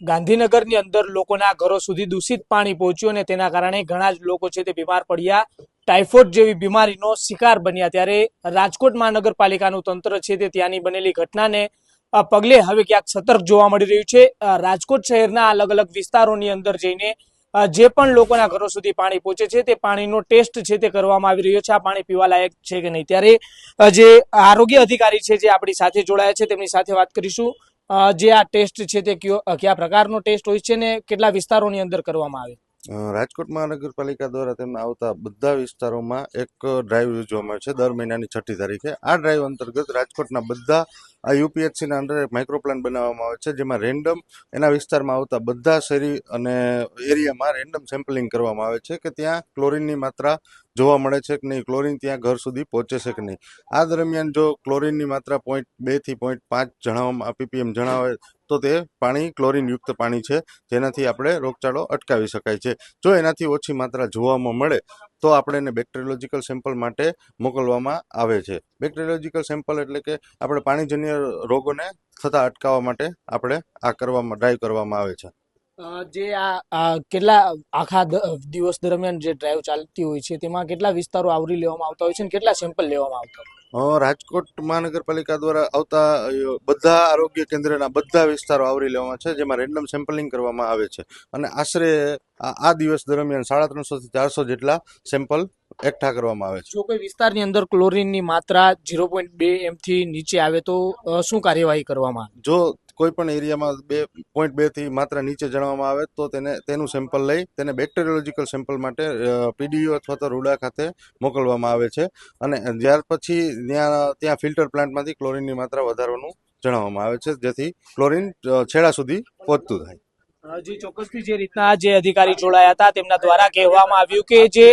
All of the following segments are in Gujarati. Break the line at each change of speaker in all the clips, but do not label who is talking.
ગાંધીનગરની અંદર લોકોના ઘરો સુધી દૂષિત પાણી પહોંચ્યું અને તેના કારણે ઘણા જ લોકો છે તે બીમાર પડ્યા. ટાઇફોઇડ જેવી બીમારીનો શિકાર બન્યા. ત્યારે રાજકોટ મહાનગરપાલિકાનું તંત્ર છે તે ત્યાંની બનેલી ઘટનાને પગલે હવે ક્યાંક સતર્ક જોવા મળી રહ્યું છે. રાજકોટ શહેરના અલગ અલગ વિસ્તારોની અંદર જઈને જે પણ લોકોના ઘરો સુધી પાણી પહોંચે છે તે પાણીનો ટેસ્ટ છે તે કરવામાં આવી રહ્યો છે. આ પાણી પીવા લાયક છે કે નહીં? ત્યારે જે આરોગ્ય અધિકારી છે જે આપણી સાથે જોડાયા છે તેમની સાથે વાત કરીશું. જે આ ટેસ્ટ છે તે કયો પ્રકારનો ટેસ્ટ હોય છે ને કેટલા વિસ્તારોની અંદર કરવામાં આવે?
રાજકોટ મહાનગરપાલિકા દ્વારા તેમના આવતા બધા વિસ્તારોમાં એક ડ્રાઈવ યોજવામાં આવે છે દર મહિનાની છઠ્ઠી તારીખે. આ ડ્રાઈવ અંતર્ગત રાજકોટના બધા આ યુપીએચસીના અંડર એક માઇક્રો પ્લાન બનાવવામાં આવે છે, જેમાં રેન્ડમ એના વિસ્તારમાં આવતા બધા શહેરી અને એરિયામાં રેન્ડમ સેમ્પલિંગ કરવામાં આવે છે કે ત્યાં ક્લોરિનની માત્રા જોવા મળે છે કે નહીં, ક્લોરીન ત્યાં ઘર સુધી પહોંચે છે કે નહીં. આ દરમિયાન જો ક્લોરીનની માત્રા પોઈન્ટ બેથી પોઈન્ટ પાંચ જણાવવામાં પીપીએમ જણાવે તો તે પાણી, ક્લોરિનયુક્ત પાણી છે, જેનાથી આપણે રોગચાળો અટકાવી શકાય છે. જો એનાથી ઓછી માત્રા જોવામાં મળે, તો આપણે એને બેક્ટેરિયોલોજીકલ સેમ્પલ માટે મોકલવામાં આવે છે. બેક્ટેરિયોલોજીકલ સેમ્પલ એટલે કે આપણે પાણીજન્ય રોગોને થતા અટકાવવા માટે આપણે આ કરવામાં ડ્રાઈવ કરવામાં આવે છે.
જે આ કેટલા આખા દિવસ દરમિયાન જે ડ્રાઈવ ચાલતી હોય છે તેમાં કેટલા વિસ્તારો આવરી લેવામાં આવતા હોય છે અને કેટલા સેમ્પલ લેવામાં આવતા હોય
રાજકોટ મહાનગરપાલિકા દ્વારા આવતા બધા આરોગ્ય કેન્દ્રના બધા વિસ્તારો આવરી લેવામાં છે જેમાં રેન્ડમ સેમ્પલિંગ કરવામાં આવે છે. અને આશરે આ આ દિવસ દરમિયાન સાડા ત્રણસોથી ચારસો જેટલા સેમ્પલ એકઠા કરવામાં આવે છે.
જો કોઈ વિસ્તારની અંદર ક્લોરિનની માત્રા ઝીરો પોઈન્ટ બે એમથી નીચે આવે તો શું કાર્યવાહી કરવામાં આવે?
જો કોઈ પણ એરિયામાં બે પોઈન્ટ બેથી માત્ર નીચે જણાવવામાં આવે તો તેને, તેનું સેમ્પલ લઈ તેને બેક્ટેરિયોલોજીકલ સેમ્પલ માટે પીડીયુ અથવા તો રૂડા ખાતે મોકલવામાં આવે છે. અને ત્યાર પછી ત્યાં ત્યાં ફિલ્ટર પ્લાન્ટમાંથી ક્લોરીનની માત્રા વધારવાનું જણાવવામાં આવે છે, જેથી ક્લોરીન છેડા સુધી પહોંચતું થાય.
હજી ચોક્કસથી જે રીતના જે અધિકારી જોડાયા હતા તેમના દ્વારા કહેવામાં આવ્યું કે જે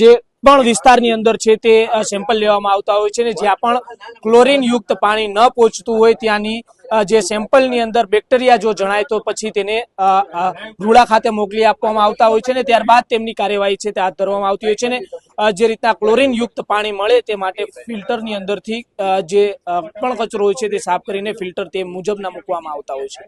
જે પણ વિસ્તારની અંદર છે તે સેમ્પલ લેવામાં આવતા હોય છે ને જ્યાં પણ ક્લોરીન યુક્ત પાણી ન પહોંચતું હોય ત્યાંની જે સેમ્પલની અંદર બેક્ટેરિયા જો જણાય તો પછી તેને રૂડા ખાતે મોકલી આપવામાં આવતા હોય છે ને ત્યારબાદ તેમની કાર્યવાહી છે તે હાથ ધરવામાં આવતી હોય છે ને જે રીતના ક્લોરીન યુક્ત પાણી મળે તે માટે ફિલ્ટરની અંદરથી જે પણ કચરો હોય છે તે સાફ કરીને ફિલ્ટર તે મુજબના મૂકવામાં આવતા હોય છે.